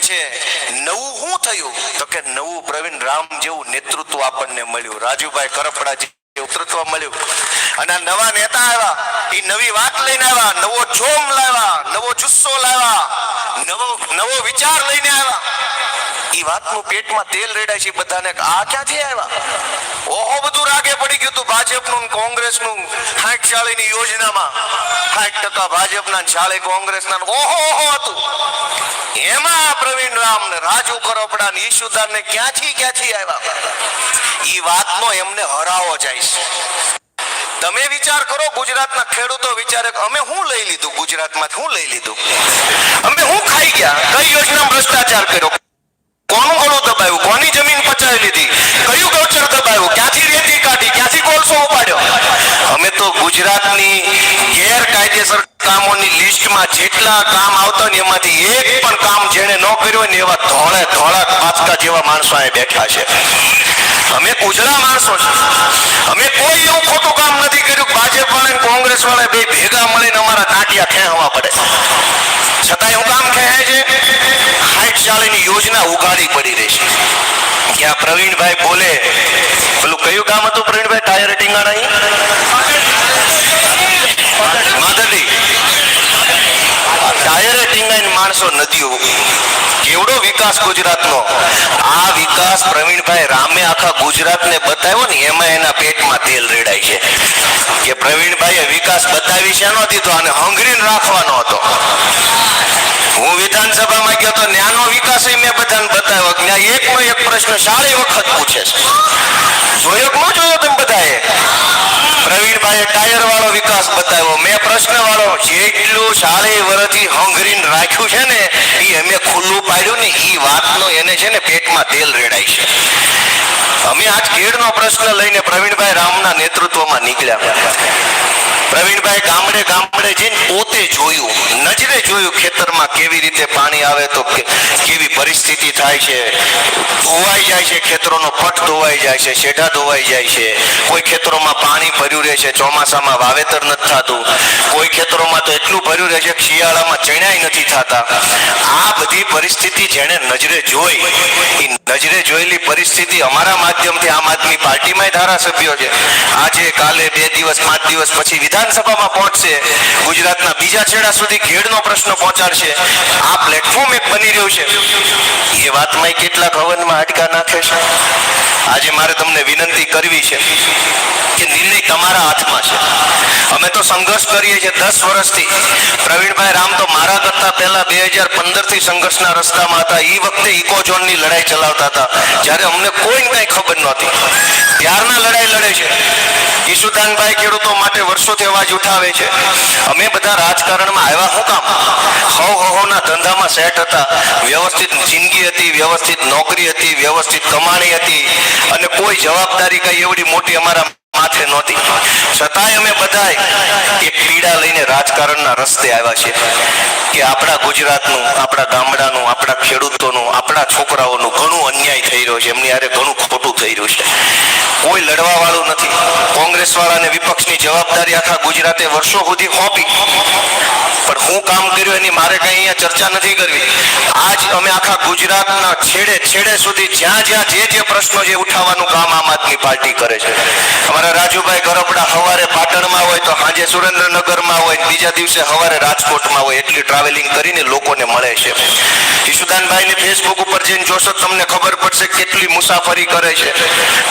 છે. નવું શું થયું? તો કે નવું પ્રવીણ રામ જેવું નેતૃત્વ આપણને મળ્યું. રાજુભાઈ કરપડા નેતૃત્વ મળ્યું. અને નવા નેતા આવ્યા. એ નવી વાત લઈને આવ્યા. નવો જોમ લાવ્યા. નવો જુસ્સો લાવ્યા. નવો નવો વિચાર લઈને આવ્યા. એ વાતનું પેટમાં તેલ રેડાય છે બધાને આ ક્યાંથી આવ્યા? ઓહો, બધું રાગે પડી ગયું હતું ભાજપનું કોંગ્રેસનું સાઠ ચાળીની યોજનામાં. સાઠ ટકા ભાજપના શાળે કોંગ્રેસના ઓહો ઓહો હતું. એમાં પ્રવીણ રામ ને રાજુ કરોપડા ને ઈશુદાન ને ક્યાંથી ક્યાંથી આવ્યા? એ વાતનો એમને હરાવો જાય છે. તમે વિચાર કરો, ગુજરાતના ખેડૂતો વિચારે અમે શું લઈ લીધું? ગુજરાતમાં શું લઈ લીધું? અમે શું ખાઈ ગયા? કઈ યોજના ભ્રષ્ટાચાર કર્યો? કોનું ગળું દબાવ્યું? કોની જમીન પચાવી લીધી? કયું ગૌચર દબાવ્યું? ક્યાંથી રેતી કાઢી? ક્યાંથી કોલસો ઉપાડ્યો? અમે તો ગુજરાતની ગેરકાયદેસર કામોની લિસ્ટમાં જેટલા કામ આવતા ને એમાંથી એક પણ કામ જેણે ન કર્યું ને એવા ધોળે ધોળા પાચકા જેવા માણસો અહીં બેઠા છે. અમે ઉજળા માણસો છે અમે કોઈ એવું ખોટું કામ નથી કર્યું ભાજપ વાળા કોંગ્રેસ વાળા બે ભેગા મળીને અમારા ટાંટિયા ખેંચવા પડે. છતાંય હું કામ ખેંચે છે? હાઈટ ચાલીની યોજના ઉઘાડી પડી રહી છે. આ પ્રવીણભાઈ બોલે? પેલું કયું કામ હતું પ્રવીણભાઈ? ટાયર ટીંગાણા માધડી ટાયરે ટીંગાઈને માણસો નદીઓ કેવડો વિકાસ ગુજરાતનો? આ વિકાસ પ્રવીણભાઈ રામે આખા ગુજરાતને બતાવ્યો ને, એમાં એના પેટમાં તેલ રેડાય છે. કે પ્રવીણભાઈએ વિકાસ બતાવી છે નો દીધો અને હંગરીને રાખવાનો હતો. હું વિધાનસભામાં ગયો તો ન્યાનો વિકાસ મેં બધાને બતાવ્યો. ત્યાં એકનો એક પ્રશ્ન સારી વખત પૂછે છે. જોયો કે ન જોયો તમે બધાએ? પ્રવીણભાઈએ ટાયર વાળો વિકાસ બતાવ્યો. મેં પ્રશ્ન વાળો જેટલું સાડી વર્ષથી હંગરીને રાખ્યું છે ને, એ અમે ખુલ્લું પાડ્યું ને એ વાતનો એને છે ને પેટમાં તેલ રેડાય છે. અમે આજ ખેડનો પ્રશ્ન લઈને પ્રવીણભાઈ રામના નેતૃત્વમાં નીકળ્યા. પ્રવીણભાઈ ગામડે ગામડે જઈને પોતે જોયું, નજરે જોયું ખેતરમાં કેવી રીતે પાણી આવે તો કેવી પરિસ્થિતિ થાય છે. ધોવાઈ જાય છે, ખેતરોનો પટ ધોવાઈ જાય છે, શેઢા ધોવાઈ જાય છે. કોઈ ખેતરોમાં પાણી ભર્યું રહે છે, ચોમાસામાં વાવેતર નથી થતું. કોઈ ખેતરોમાં તો એટલું ભર્યું રહે છે શિયાળામાં ચણાઈ નથી થતા. આ બધી પરિસ્થિતિ જેણે નજરે જોઈ, એ નજરે જોયેલી પરિસ્થિતિ અમારા માધ્યમથી આમ આદમી પાર્ટીમાં ધારાસભ્યો છે. આજે કાલે બે દિવસ, પાંચ દિવસ પછી વિધાનસભામાં પહોંચશે. ગુજરાતના બીજા છેડા સુધી ખેડનો પ્રશ્ન પહોંચાડશે. આ પ્લેટફોર્મ એક બની રહ્યું છે. એ વાતમાં કેટલાક હવનમાં હાડકા નાખે છે. આજે મારે તમને વિનંતી કરવી છે કે નિર્ણય તમારા હાથમાં છે. અમે તો સંઘર્ષ કરીએ છીએ દસ વર્ષથી. પ્રવીણભાઈ રામ તો મારા કરતા પહેલા બે હજાર પંદરથી સંઘર્ષના રસ્તામાં હતા. એ વખતે ઇકો ઝોનની લડાઈ ચલાવતા હતા. જ્યારે અમને કોઈને કાંઈ ખબર નહોતી. ત્યારના લડાઈ લડે છે. ઈશુદાનભાઈ ખેડૂતો માટે વર્ષોથી અવાજ ઉઠાવે છે. અમે બધા રાજકારણમાં આવ્યા હું કામ? હવ હવના ધંધામાં સેટ હતા. વ્યવસ્થિત જિંદગી હતી, વ્યવસ્થિત નોકરી હતી, વ્યવસ્થિત કમાણી હતી. અને કોઈ જવાબદારી કઈ એવડી મોટી અમારા માથે નહોતી. છતાંય અમે બધાય એ પીડા લઈને રાજકારણના રસ્તે આવ્યા છે કે આપણા ગુજરાતનું, આપણા ગામડાનું, આપણા ખેડૂતોનું, આપણા છોકરાઓનું ઘણું અન્યાય થઈ રહ્યો છે. એમની આરે ઘણું ખોટું થઈ રહ્યું છે. કોઈ લડવા વાળું નથી. કોંગ્રેસ વાળાને વિપક્ષની જવાબદારી આખા ગુજરાતે વર્ષો સુધી સોંપી પણ હું કામ કર્યું એની મારે કઈ અહીંયા ચર્ચા નથી કરવી. આજ અમે આખા ગુજરાતના છેડે છેડે સુધી જ્યાં જ્યાં જે જે પ્રશ્નો જે ઉઠાવવાનું કામ આમ આદમી પાર્ટી કરે છે. અમારા રાજુભાઈ ગરબડા હવારે પાટણમાં હોય તો સાંજે સુરેન્દ્રનગરમાં હોય, બીજા દિવસે હવારે રાજકોટમાં હોય. એટલી ટ્રાવેલિંગ કરીને લોકોને મળે છે. ઈશુદાનભાઈને ફેસબુક ઉપર જઈને જોશો તમને ખબર પડશે કેટલી મુસાફરી કરે છે.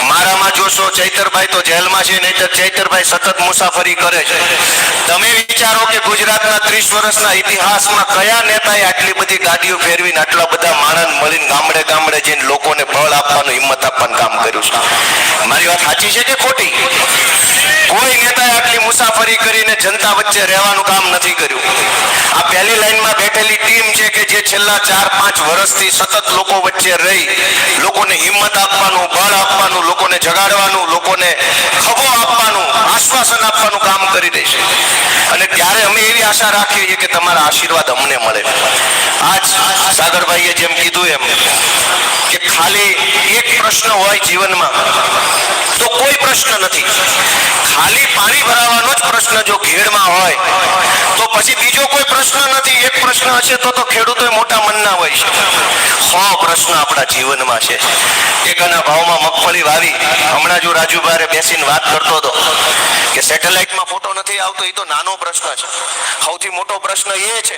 મારામાં જોશો, ચૈતરભાઈ તો જેલમાં છે, નહીતર ચૈતરભાઈ સતત મુસાફરી કરે છે. તમે વિચારો કે ગુજરાતના ત્રીસ વર્ષના ઇતિહાસમાં કયા નેતાએ આટલી બધી ગાડીઓ ફેરવીને આટલા બધા માણસ મળીને ગામડે ગામડે જઈને લોકોને બળ આપવાનું હિંમત આપવાનું કામ કર્યું છે? મારી વાત સાચી છે કે ખોટી? કોઈ નેતાએ આટલી મુસાફરી કરીને જનતા વચ્ચે રહેવાનું કામ નથી કર્યું. આ પહેલી લાઈનમાં બેઠેલી ટીમ છે કે જે છેલ્લા ચાર, પાંચ વર્ષથી સતત લોકો વચ્ચે રહી, લોકોને હિંમત આપવાનું, બળ આપવાનું, લોકોને જગાડવાનું, લોકોને ખભો આપવાનું, આશ્વાસન આપવાનું કામ કરી રહી છે. અને ત્યારે અમે એવી આશા રાખીએ છીએ કે તમારા આશીર્વાદ અમને મળે. આજ સાગરભાઈએ જેમ કીધું એમ કે ખાલી એક પ્રશ્ન હોય જીવનમાં, તો કોઈ પ્રશ્ન નથી. ખાલી પાણી ભરાવાનો જ પ્રશ્ન જો ઘેડમાં હોય, તો પછી બીજો કોઈ પ્રશ્ન નથી. એક પ્રશ્ન હશે તો તો ખેડૂતો મોટા મનના હોય છે. સો પ્રશ્ન આપણા જીવનમાં છે. ટેકાના ભાવમાં મગફળી વાવી, હમણાં જો રાજુભાઈ બેસીને વાત કરતો હતો કે સેટેલાઇટમાં ફોટો નથી આવતો એ તો નાનો પ્રશ્ન છે. સૌથી મોટો પ્રશ્ન એ છે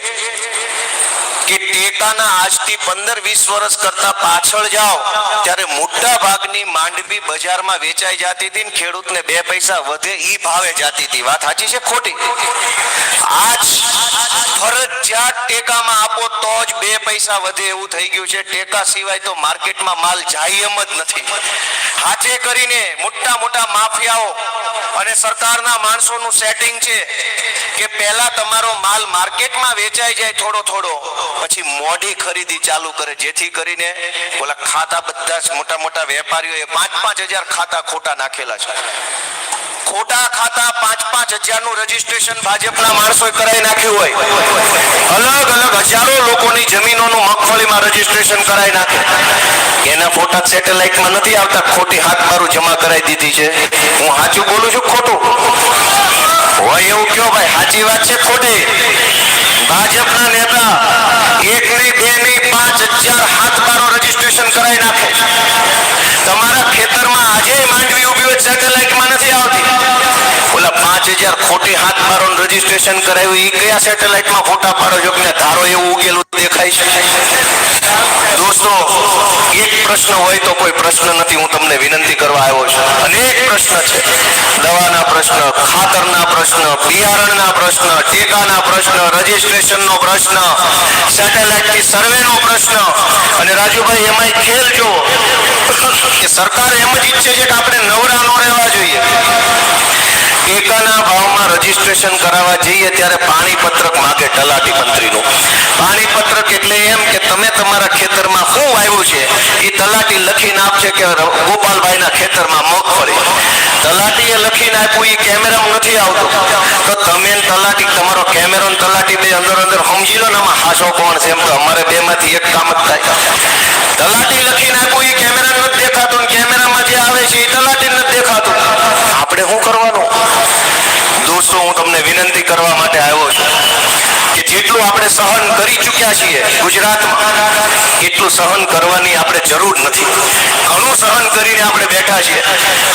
કે ટેકાના આજથી પંદર, વીસ વર્ષ કરતા પાછળ જાઓ, ત્યારે મોટા ભાગની માંડવી બજારમાં વેચાઈ જતી હતી ને ખેડૂતને બે પૈસા વધે ઈ ભાવે જાતી હતી વાત સાચી છે ખોટી? આજ ફરજિયાત ટેકામાં આપો તો જ બે પૈસા વધે એવું થઈ ગયું છે. ટેકા સિવાય તો માર્કેટમાં માલ જાય એમ જ નથી. હાથે કરીને મોટા મોટા માફિયાઓ અને સરકારના માણસોનું સેટિંગ છે કે પહેલા તમારો માલ માર્કેટમાં વેચાઈ જાય થોડો થોડો, પછી મોડી ખરીદી ચાલુ કરે. જેથી કરીને ઓલા ખાતા બધા જ મોટા મોટા વેપારીઓએ પાંચ પાંચ હજાર ખાતા ખોટા નાખેલા છે. ખોટા ખાતા પાંચ પાંચ હજારનું રજીસ્ટ્રેશન ભાજપના માણસોએ કરાવી નાખ્યું હોય. અલગ અલગ હજારો લોકોની જમીનોનું મગફળીમાં રજીસ્ટ્રેશન કરાવી નાખે. એના ફોટા સેટેલાઇટમાં નથી આવતા, ખોટી હાથ મારું જમા કરાવી દીધી છે. હું સાચું બોલું છું ખોટું? હોય એવું કયો ભાઈ? સાચી વાત છે ખોટી? ભાજપના નેતા એક ની બે ની પાંચ હજાર હાથ મારો રજીસ્ટ્રેશન કરાવી નાખે તમારા ખેતરમાં આજે માંડવી ઊભી હોય સેટેલાઇટમાં નથી આવતી. ઓલા પાંચ હજાર ખોટી હાથ મારો રજીસ્ટ્રેશન કરાવ્યું એ કયા સેટેલાઇટમાં ફોટા પાડો છો? કે ધારો એવું ઉગેલું દેખાય છે? દોસ્તો, એક પ્રશ્ન હોય તો કોઈ પ્રશ્ન નથી. હું તમને વિનંતી કરવા આવ્યો છું. અનેક પ્રશ્ન છે. દવાના પ્રશ્ન, ખાતરના પ્રશ્ન, બિયારણના પ્રશ્ન, ટેકાના પ્રશ્ન રજીસ્ટ્રેશનનો પ્રશ્ન સેટેલાઇટથી સર્વેનો પ્રશ્ન. અને રાજુભાઈ, એમાંય ખેલ જો કે સરકાર એમ જ ઈચ્છે છે કે આપણે નવરા ન રહેવા જોઈએ ટેકાના ભાવમાં રજીસ્ટ્રેશન કરાવવા જઈએ ત્યારે પાણી પત્રક માગે તલાટી મંત્રીનું. પાણી પત્રક એટલે એમ કે તમે તમારા ખેતરમાં શું વાવ્યું છે, એ તલાટી લખીને આપશે કે ગોપાલભાઈના ખેતરમાં મગફળી તલાટીએ લખીને આપ્યું એ કેમેરામાં નથી આવતું. તો તમે તલાટી, તમારો કેમેરો તલાટી બે અંદર અંદર સમજી લો ને આમાં હાસો કોણ છે એમ તો અમારે બે માંથી એક કામ જ થાય. તલાટી લખીને આપ્યું એ કેમેરા નથી દેખાતું કેમેરામાં જે આવે છે એ તલાટી નથી દેખાતું. આપણે શું કરવાનું? દોસ્તો, હું તમને વિનંતી કરવા માટે આવ્યો છું કે જેટલું આપણે સહન કરી ચૂક્યા છીએ ગુજરાતમાં, એટલું સહન કરવાની આપણે જરૂર નથી. ઘણું સહન કરીને આપણે બેઠા છીએ.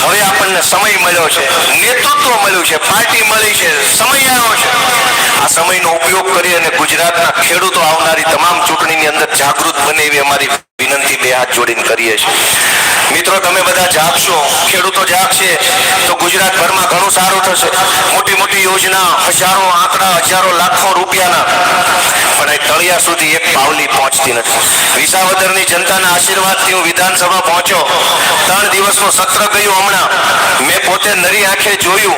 હવે આપણને સમય મળ્યો છે, નેતૃત્વ મળ્યું છે, પાર્ટી મળી છે, સમય આવ્યો છે. આ સમયનો ઉપયોગ કરી અને ગુજરાતના ખેડૂતો આવનારી તમામ ચૂંટણીની અંદર જાગૃત બને એવી અમારી વિનંતી બે હાથ જોડીને કરીએ છીએ. મિત્રો, તમે બધા જાગશો. ખેડૂતો જાગશે તો ગુજરાતભરમાં ઘણું સારું થશે. મોટી મોટી યોજના, હજારો આંકડા, હજારો લાખો રૂપિયાના. પણ એ તળિયા સુધી એક પાવલી પહોંચતી નથી. વિસાવદરની જનતાના આશીર્વાદથી હું વિધાનસભા પહોંચ્યો. ત્રણ દિવસનું સત્ર ગયું હમણાં. મેં પોતે નરી આંખે જોયું.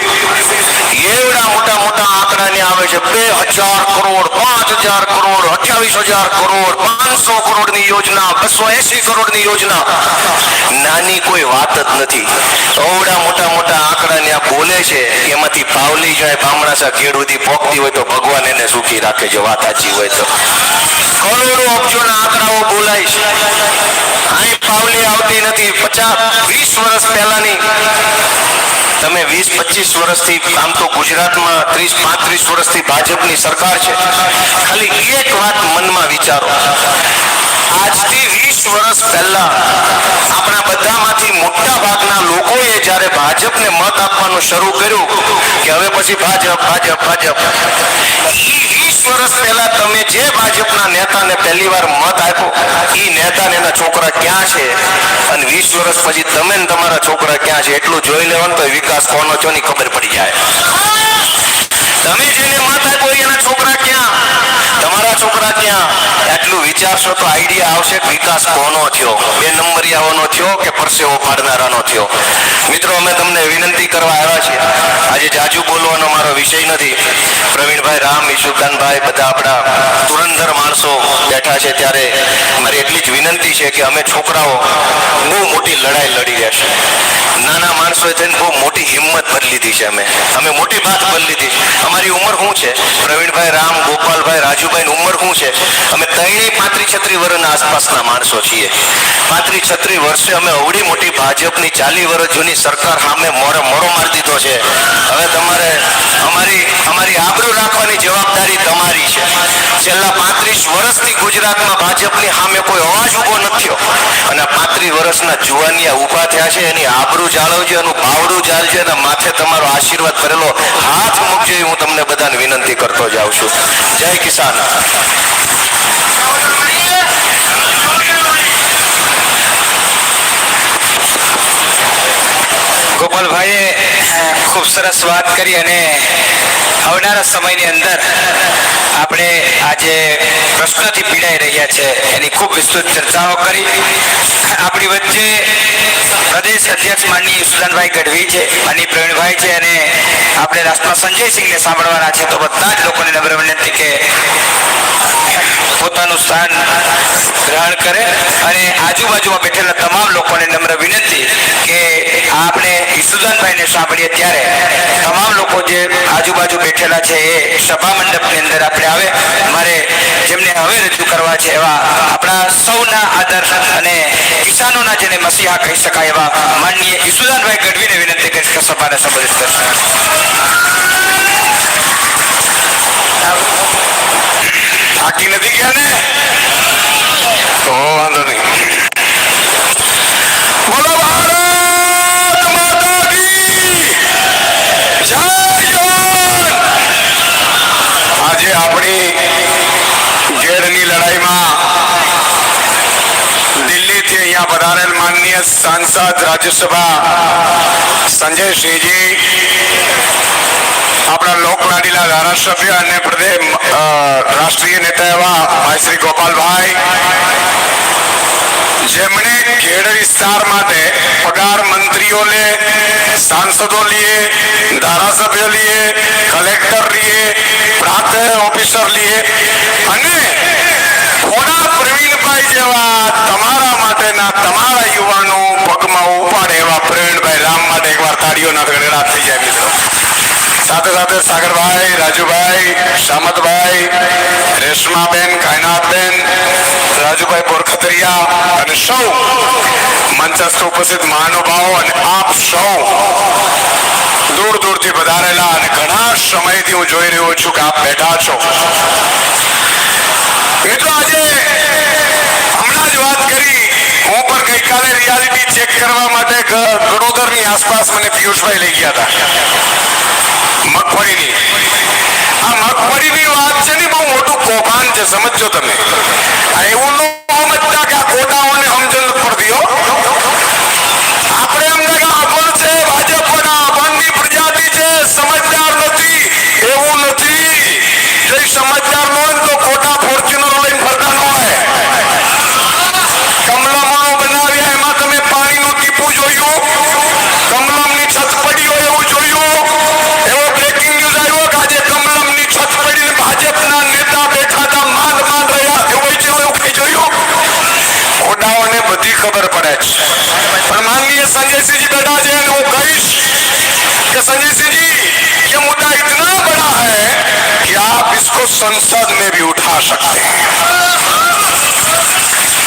એવડા મોટા મોટા આંકડાને આવે છે. બે હજાર કરોડ, પાંચ હજાર કરોડ, અઠ્યાવીસ હજાર કરોડ, પાંચસો કરોડની યોજના, બસો એસી કરોડની યોજના. નાની કોઈ વાત જ નથી. અવડા મોટા મોટા આંકડાને આ બોલે છે, એમાંથી પાવલી જાય બામણાસા ખેડ સુધી પોકતી હોય તો ભગવાન એને સુખી રાખે છે. વાત સાચી હોય તો. કરોડો અબજોના આંકડાઓ બોલાય છે. અહીં પાવલી આવતી નથી. પચાસ, વીસ વર્ષ પહેલાની. તમે વીસ, પચીસ વર્ષથી, આમ તો ગુજરાતમાં ત્રીસ, પાંત્રીસ વર્ષથી ભાજપની સરકાર છે. ખાલી એક વાત મનમાં વિચારો. આજથી વર્ષ પહેલા. આપણા બધામાંથી મોટા ભાગના લોકોએ જ્યારે ભાજપને મત આપવાનું શરૂ કર્યું કે હવે પછી ભાજપ ભાજપ ભાજપ. પહેલા વાર મત આપ્યો એ નેતાને એના છોકરા ક્યાં છે? અને વીસ વર્ષ પછી તમે તમારા છોકરા ક્યાં છે? એટલું જોઈ લેવાનું તો વિકાસ કોનો છો ખબર પડી જાય. તમે જેને મત એના છોકરા ક્યાં? તમારા છોકરા ત્યાં એટલું વિચારશો તો આઈડિયા આવશે વિકાસ કોનો થયો? બે નંબરિયાઓનો થયો કે પરસેવો પાડનારાનો થયો? મિત્રો, અમે તમને વિનંતી કરવા આવ્યા છીએ. આજે જાજુ બોલવાનો મારો વિષય નથી. પ્રવીણભાઈ રામ ઈશુકાનભાઈ બધા આપણા ધુરંધર માણસો બેઠા છે ત્યારે મારી એટલી જ વિનંતી છે કે અમે છોકરાઓ બહુ મોટી લડાઈ લડી રહ્યા છે નાના માણસોએ થઈને બહુ મોટી હિંમત ભરી લીધી છે અમે. અમે મોટી વાત ભરી લીધી અમારી ઉંમર શું છે? પ્રવીણભાઈ રામ, ગોપાલભાઈ રાજુભાઈ ઉંમર શું છે? અમે ત્રણેય પાંત્રી છત્રી વર્ષના આસપાસના માણસો છીએ. પાંત્રી છત્રી વર્ષે અમે અવડી મોટી ભાજપની ચાલી વર્ષ જૂની સરકાર સામે મોરે મોરો મારી દીધો છે. હવે તમારે અમારી અમારી આબરૂ રાખવાની જવાબદારી તમારી છે. છેલ્લા પાંત્રીસ વર્ષથી ગુજરાતમાં ભાજપની સામે કોઈ અવાજ ઊભો નથી અને પાંત્રીસ વર્ષના જુવાનિયા ઊભા થયા છે, એની આબરૂ જાળવજો, એનું બાવડું ચાલશે અને માથે તમારો આશીર્વાદ કરેલો હાથ મૂકજો, હું તમને બધાને વિનંતી કરતો જાઉં છું. જય કિસાન. ગોપાલભાઈએ ખૂબ સરસ વાત કરી અને આવનારા સમયની અંદર આપણે આજે પ્રશ્નથી પીડાઈ રહ્યા છે. એની ખૂબ વિસ્તૃત ચર્ચાઓ કરી. આપણી વચ્ચે પ્રદેશ અધ્યક્ષ માનની સુદાનભાઈ ગઢવી છે માની પ્રવીણભાઈ છે. આપણે રાષ્ટ્રમાં સંજયસિંહને સાંભળવાના છે. તો બધા જ લોકોને નમ્ર વિનંતી કે પોતાનું સ્થાન ગ્રહણ કરે અને આજુબાજુમાં બેઠેલા તમામ લોકોને નમ્ર વિનંતી કે આપણે ઈસુદાનભાઈને સાંભળીએ ત્યારે તમામ લોકો જે આજુબાજુ બેઠેલા છે એ સભા મંડપની અંદર આપણે આવે. મારે જેમને હવે રજૂ કરવા છે એવા આપણા સૌના આદર અને કિસાનોના જેને મસીહા કહી શકાય એવા માનનીય ઈસુદાનભાઈ ગઢવીને વિનંતી કરીશ કે સભાને સંબોધિત કરશે. થાકી નથી ગયા ને? તો વાંધો નહીં. આજે આપણી ગેરની લડાઈમાં દિલ્હીથી અહીંયા પધારેલ માનનીય સાંસદ રાજ્યસભા સંજય સિંહજી આપણા લોકલાડીલા ધારાસભ્ય અને પ્રદેશ રાષ્ટ્રીય નેતા એવા ભાઈ શ્રી ગોપાલભાઈ. જેમણે ખેડ વિસ્તાર માટે પગાર મંત્રીઓ લે, સાંસદો લીએ, ધારાસભ્ય લીએ, કલેક્ટર લીએ પ્રાંત ઓફિસર લીએ અને થોડા પ્રવીણભાઈ જેવા તમારા માટેના તમારા યુવાનો પગમાં ઉપાડે એવા પ્રવીણભાઈ રામ માટે એકવાર તાળીઓના ગડગડાટ થઈ જાય મિત્રો. સાથે સાથે સાગરભાઈ, રાજુભાઈ સામતભાઈ રેશમાબેન કાયનાથબેન રાજુભાઈ બોરખતરિયા અને સૌ મંચસ્થ ઉપસ્થિત મહાનુભાવો અને આપ સૌ દૂર દૂરથી વધારેલા અને ઘણા સમયથી હું જોઈ રહ્યો છું કે આપ બેઠા છો. મિત્રો, આજે હમણાં જ વાત કરી હું પણ ગઈકાલે રિયાલિટી ચેક કરવા માટે ગણોદરની આસપાસ મને પિયુષભાઈ લઈ ગયા હતા. મગફળીની. આ મગફળીની વાત છે ને, બહુ મોટું કૌભાંડ છે સમજો તમે. એવું ન સમજતા કે આ ખોટાઓને સમજણ પડતી હો આપણે એમ કે અભણ છે ભાજપ પણ આ અભણની પ્રજાતિ છે સમજદાર નથી એવું નથી જે સમજદાર ન હોય ને તો ખોટા ફોર્ચ્યુનર લઈને ફરતા ન હોય કમલમણો બનાવ્યા એમાં તમે પાણીનું ટીપું જોયું કમલમની છત પડી હોય એવું જોયું એવો બ્રેકિંગ ન્યૂઝ આવ્યો કે આજે કમલમની છત પડીને ભાજપના નેતા બેઠા હતા માંડ માંડ રહ્યા એવું છે એવું કઈ જોયું ખોટાઓને બધી ખબર પડે છે પણ માનનીય સંજયસિંહજી બેઠા છે અને હું કહીશ कि संजय सिंह जी ये मुद्दा इतना बड़ा है कि आप इसको संसद में भी उठा सकते हैं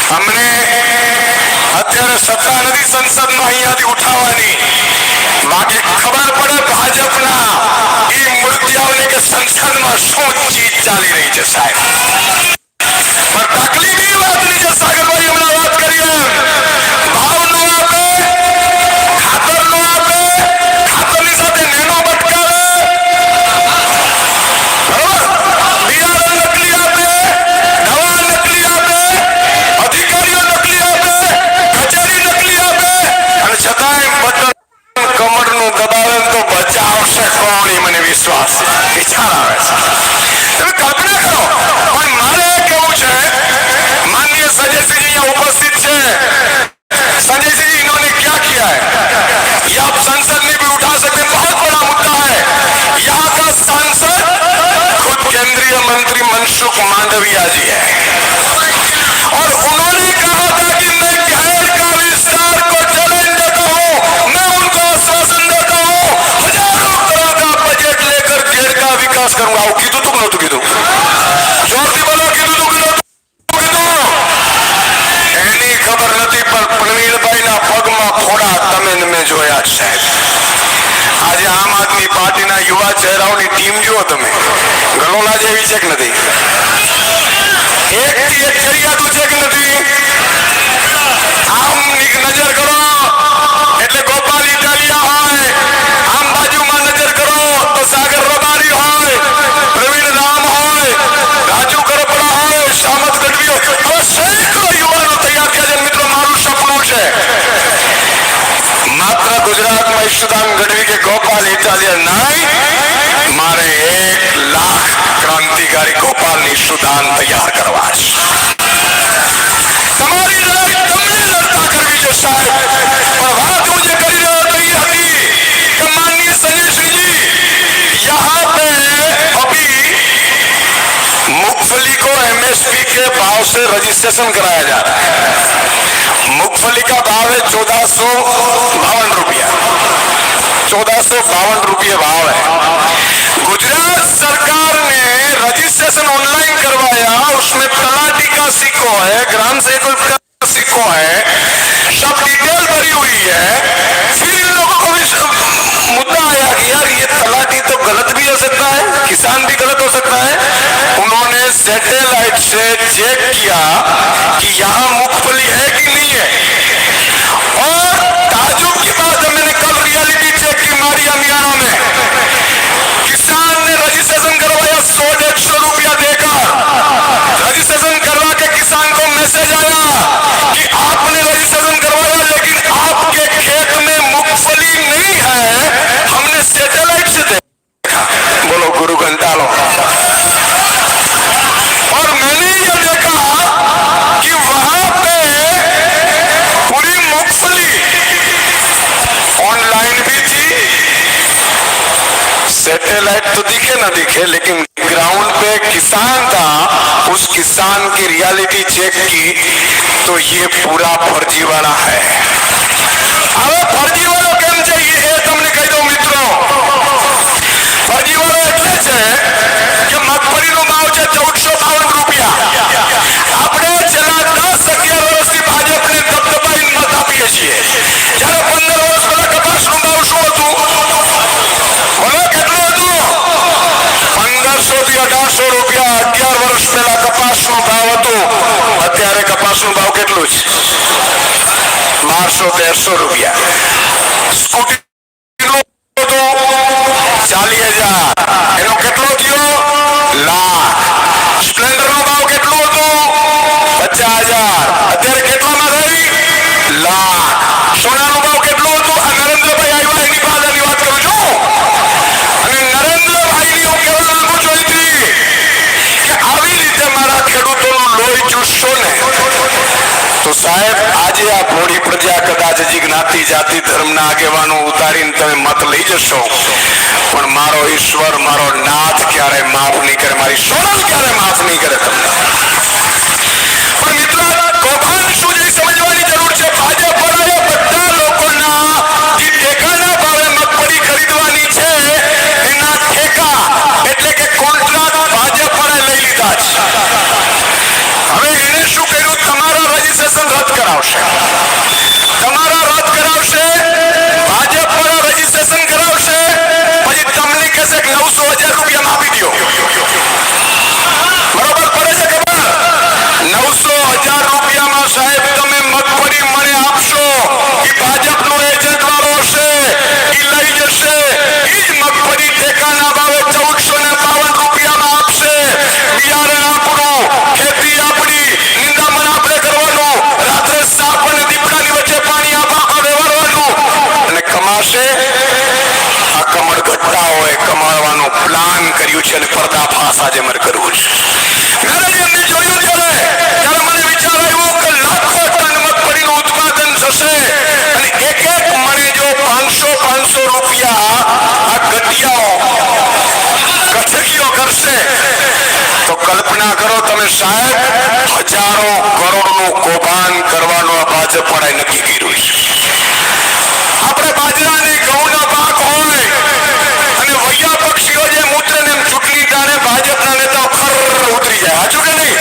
हमने અત્યારે સત્તા નથી સંસદમાં અહીંયાથી ઉઠાવવાની બાકી ખબર પડે ભાજપના એ મૂર્તિઓને કે સંસદમાં શું ચીજ ચાલી રહી છે સાહેબ केंद्रीय मंत्री मनसुख मांडविया जी है और उन्होंने कहा था कि मैं गैर का विस्तार को चैलेंज देता हूँ मैं उनको आश्वासन देता हूँ हजारों करोड़ का बजट लेकर गेड़ का विकास करूंगा वो कीधું તું કે નહોતું કીધું જોરથી બોલો કીધું તું કે નહોતું કીધું એની ખબર નથી પણ પ્રવીણભાઈના પગમાં ફોડા તમે ને મેં જોયા જ સાહેબ આજે આમ આદમી પાર્ટીના યુવા ચહેરાઓની ટીમ જુઓ તમે ઓલાદ એવી છે કે નથી? શામત ગઢવી હોય સેંકડો યુવાનો તૈયાર થયા છે મિત્રો, મારું છે. માત્ર ગુજરાતમાં ઈશુદાન ગઢવી કે ગોપાલ ઇટાલિયા ના ગોપાલ ઈશુદાન તૈયાર કરવા છે તમારી લડાઈ તમને લડતા કરવી છે સાહેબ પણ વાત હું જે કરી રહ્યો હતો એ હતી કે માનનીય સંજયસિંહજી यहाँ पे अभी मूंगफली को एमएसपी के भाव से रजिस्ट्रेशन कराया जा रहा है मूंगफली का भाव है चौदह सौ बावन रुपया चौदह सौ बावन रुपये भाव है गुजरात सरकार का है, ग्राम सेवक का है, सब डिटेल भरी हुई है। फिर इन लोगों को भी मुद्दा आया कि यार ये तलाटी तो गलत भी हो सकता है, किसान भी गलत हो सकता है। उन्होंने सैटेलाइट से चेक किया कि यहाँ मूंगफली है कि नहीं है। और ताजुब की बात मैंने कल रियलिटी चेक की मारी अमियाना में किसान ने रजिस्ट्रेशन करवाया सौ डेढ़ सौ रुपया देकर रजिस्ट्रेशन करवा के किसान को कि आपने रजिस्ट्रेशन करवाया लेकिन आपके खेत में मूंगफली नहीं है। हमने सैटेलाइट से देखा। बोलो, गुरु घंटालो और मैंने ये देखा कि वहाँ पे पूरी मूंगफली ऑनलाइन भी थी। सैटेलाइट तो दिखे ना दिखे, लेकिन ग्राउंड पे किसान उस किसान की रियलिटी चेक की तो ये पूरा फर्जी वाला है હવે ફરજી વાળો કેમ છે એ એ તમને કહી દઉં મિત્રો ફરજી વાળો એટલે છે કે મગફળીનો ભાવ છે ચૌદસો બાવન રૂપિયા આપણે છેલ્લા દસ અગિયાર વર્ષથી ભાજપને દબદબાઈને મત આપીએ છીએ જ્યારે પંદર વર્ષ પહેલા કપાસનું ભાવ શું હતું બોલો કેટલું હતું પંદરસો થી અઢારસો રૂપિયા બારસો તેરસો રૂપિયા સ્કૂટી ચાલી હજાર એનો કેટલો થયો લાખ સ્પ્લેન્ડર નો ભાવ કેટલો હતો પચાસ હજાર અત્યારે કેટલામાં થઈ લાખ સોનાનો ભાવ કેટલો હતો આ નરેન્દ્રભાઈ આવ્યા એની પાછળની વાત કરું છું અને નરેન્દ્રભાઈની હું કહેવા માંગુ છું અહીંથી કે આવી રીતે મારા ખેડૂતોનું લોહી ચૂસશો ને તો સાહેબ આજે આ ભોળી પ્રજા કદાચ હજી જ્ઞાતિ જાતિ ધર્મના આગેવાનો ઉતારીને તમે મત લઈ જશો. પણ મારો ઈશ્વર, મારો નાથ ક્યારે માફ નહીં કરે, મારી સોનલ ક્યારે માફ નહીં કરે તમને પણ મિત્રો કૌભાંડ શું છે એ સમજવાની જરૂર છે ભાજપ વાળાએ બધા લોકોના જે ટેકાના ભાવે મગફળી ખરીદવાની છે એના ઠેકા એટલે કે કોન્ટ્રાક્ટ ભાજપ વાળાએ લઈ લીધા છે હવે એને શું કર્યું તમારા રજીસ્ટ્રેશન રદ કરાવશે તમારા રદ કરાવશે ભાજપ વાળા રજીસ્ટ્રેશન કરાવશે પછી તમને કહેશે કે નવસો હજાર રૂપિયામાં આપી દો બરોબર પડે છે ખબર નવસો હજાર રૂપિયામાં સાહેબ તમે મગફળી મને આપશો એ ભાજપનો એજન્ટ વાળો હશે એ લઈ જશે એ જ મગફળી ટેકાના ભાવે ચૌદસો ને બાવન રૂપિયામાં આપશે બિયારણ આપણું ખેતી આપણી નિંદામણ આપણે કરવાનું રાત્રે સાપ અને દીપડાની વચ્ચે પાણી આપવા વ્યવહારવાનું અને કમાશે આ કમળ ઘટ્ટાઓએ કમાવાનું પ્લાન કર્યું છે. અને પર્દાફાશ આજે મારે કરવું છે જ્યારે એમને જોયું કરશે, તો કલ્પના કરો તમે સાહેબ, હજારો કરોડનું કૌભાંડ કરવાનો આ ભાજપ નક્કી કર્યું આપણે બાજરા અને ઘઉંના પાક હોય વૈયા પક્ષીઓ જે મૂત્ર ને ચૂંટણી ટાણે ભાજપના નેતાઓ ખર ઉતરી જાય. સાચું કે નહીં?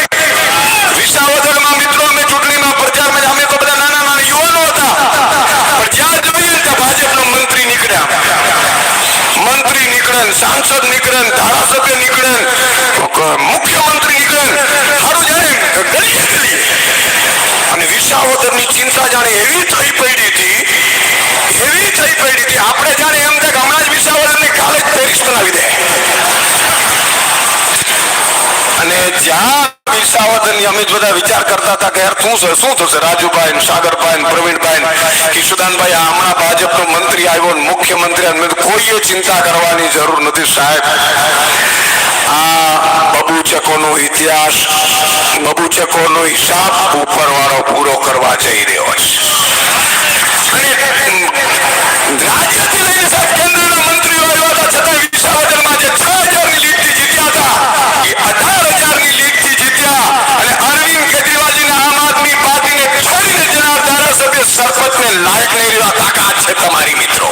નીકળ્યા. મંત્રી નીકળે સાંસદ નીકળે ધારાસભ્ય નીકળે મુખ્યમંત્રી નીકળે સારું જાણે ગલીએ ગલીએ અને વિસાવદરની ચિંતા જાણે એવી થઈ પડી હતી એવી થઈ પડી હતી. આપણે જાણે એમ કે હમણાં જ વિસાવદરને કાલે જ પેરિસ બનાવી દે. અને જ્યાં વિસાવદરની અમે બધા વિચાર કરતા હતા ચિંતા કરવાની જરૂર નથી સાહેબ. આ બબુચકોનો ઇતિહાસ, બબુચકોનો હિસાબ ઉપરવાળો પૂરો કરવા જઈ રહ્યો છે. રાજ્યથી લઈને સાહેબ હતા છતાં વિસાવદરમાં જે છ હજારની જીત્યા અને અરવિંદ કેજરીવાલજીને આમ આદમી પાર્ટીને છોડીને જનાર ધારાસભ્ય સરપંચને લાયક નહીં રહ્યો તાકાત છે તમારી મિત્રો.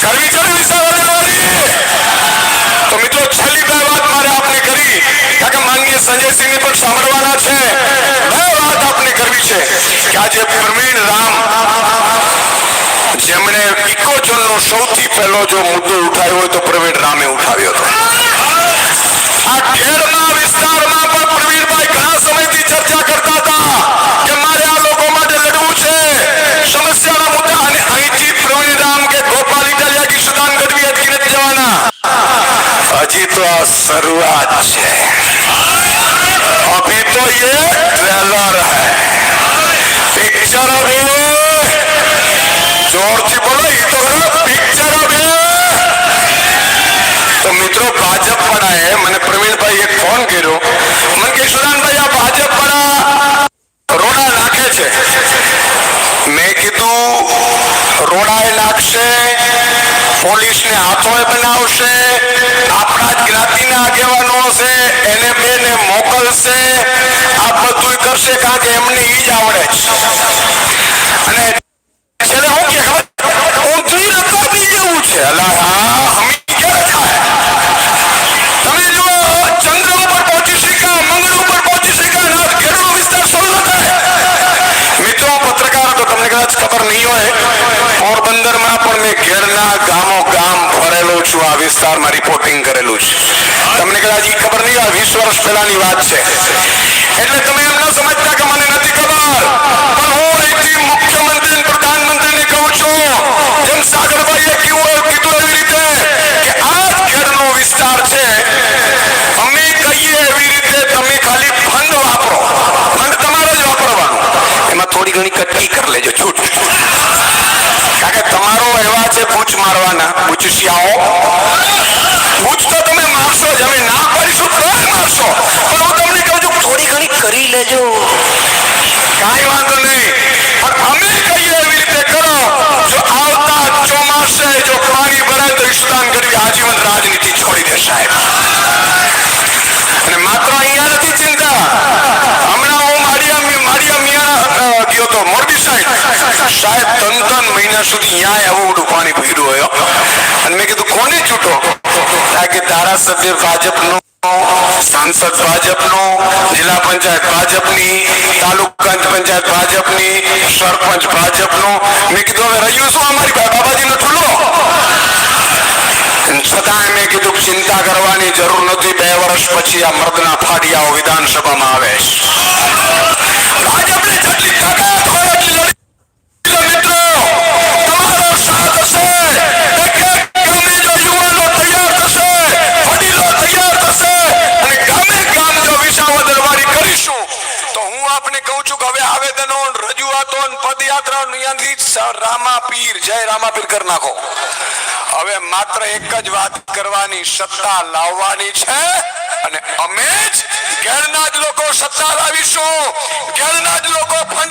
કરવી છે ને વિસાવદરવાળી? તો મિત્રો છેલ્લી બે વાત મારે આપને કરી કારણ કે માનનીય સંજયસિંહને પણ સાંભળવાના છે. વાત આપને કરવી છે કે આજે પ્રવીણ રામ જેમણે ઇકોઝોનનો સૌથી પહેલો જો મુદ્દો ઉઠાવ્યો હોય તો પ્રવીણ રામે ઉઠાવ્યો હતો. આ ખેડના વિસ્તારમાં પણ પ્રવીણભાઈ ઘણા સમયથી પ્રવીણભાઈ એક ફોન કર્યો. મને કે સુદાનભાઈ આ ભાજપ વાળા રોડા નાખે છે. મેં કીધું, રોડાએ નાખશે, પોલીસને હાથોએ બનાવશે, આપણા જ જ્ઞાતિના આગેવાનો હશે એને બેને મોકલશે, આ બધું કરશે કારણ કે એમને ઈ જ આવડે છે અને છેલ્લે હું કે ખબર ઊંધી રકાબી જેવું છે અલા હા હમી ક્યારે થાય તમે જો ચંદ્ર ઉપર પહોંચી શક્યા મંગળ ઉપર પહોંચી શક્યા અને આ ઘેરનો વિસ્તાર શરૂ ન થાય મિત્રો પત્રકાર તો તમને કદાચ ખબર નહીં હોય પોરબંદરમાં પણ મેં ઘેરના ગામો ગામ ફરેલો છું આ વિસ્તારમાં રિપોર્ટિંગ કરેલું છે. તમને કદાચ એ ખબર નહીં આ વીસ વર્ષ પહેલાની વાત છે. એટલે તમે એમ ન સમજતા કે મને નથી ખબર. પણ હું અહીંથી મુખ્યમંત્રી પ્રધાનમંત્રીને કહું છું જેમ સાગરભાઈએ કીધું કીધું એવી રીતે કે આ જ ખેડનો વિસ્તાર છે. અમે કહીએ એવી રીતે તમે ખાલી ફંડ વાપરો. ફંડ તમારે જ વાપરવાનું. એમાં થોડી ઘણી કટકી કરી લેજો, છૂટ. કારણ કે તમારો એવા છે, પૂછ મારવાના. બૂચિયાઓ બૂચ તો તમે મારશો જ અમે ના પાડીશું પણ હું તમને કહું છું, થોડી ઘણી કરી લેજો. કાંઈ વાંધો નહીં. પણ અમે ત્રણ ત્રણ મહિના સુધી ન્યાય આવું પાણી ભર્યું અને મેં કીધું, કોને છૂટો કે ધારાસભ્ય ભાજપનો સાંસદ ભાજપનો, જિલ્લા પંચાયત ભાજપની તાલુકા પંચાયત ભાજપની, સરપંચ ભાજપનો. મેં રહ્યું શું અમારી? બાબાજીનો ચૂલો? છતાંય મેં કીધું ચિંતા કરવાની જરૂર નથી. બે વર્ષ પછી આ મર્દના ફાડિયાઓ વિધાનસભામાં આવે છે એટલી લડી લો મિત્રો તમારો સાથ હશે એક એક ગામે જો યુવાનો તૈયાર થશે વડીલો તૈયાર થશે અને ગામે ગામ જો વિસાવદરવાળી કરીશું તો હું આપને કહું છું કે હવે આવેદનો રજૂઆતો ને પદયાત્રાઓ અહીંયાથી પીર. જય રામાપીર કરી નાખો. હવે માત્ર એક જ વાત કરવાની સત્તા લાવવાની છે અને અમે જ ઘેરના જ લોકો સત્તા લાવીશું. ઘેરના જ લોકો ફંડ